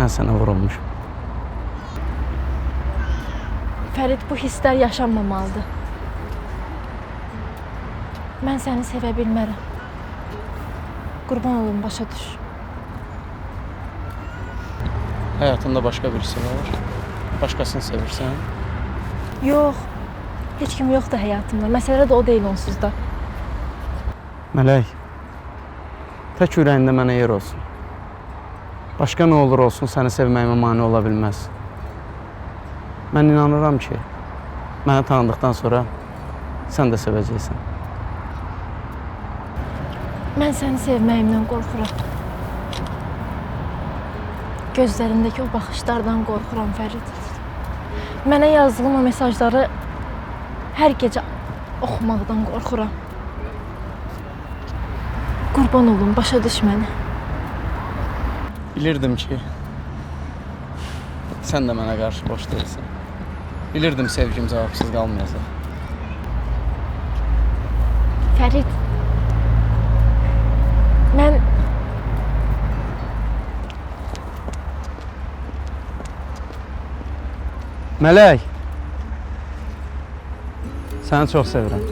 Mən sənə vurulmuşum. Fərid, bu hisslər yaşanmamalıdır. Mən səni sevə bilmərəm. Qurban olum, başa düş. Həyatında başqa birisi var. Başqasını sevirsən. Yox, heç kim yoxdur həyatımda. Məsələ də o deyil onsuz da. Mələk, tək ürəyində mənə yer olsun. Başqa nə olur olsun səni sevməyimə mane ola bilməz. Mən inanıram ki, məni tanıdıqdan sonra sən də sevəcəksən. Mən səni sevməyimdən qorxuram. Gözlərindəki o baxışlardan qorxuram Fərid. Mənə yazdığın o mesajları hər gecə oxumaqdan qorxuram. Qurban olum, başa düş məni. Bilirdim ki, sən də mənə qarşı boş deyilsən. Bilirdim sevgim cavabsız qalmayacaq. Fərid. Mən Mələk, səni çox sevirəm.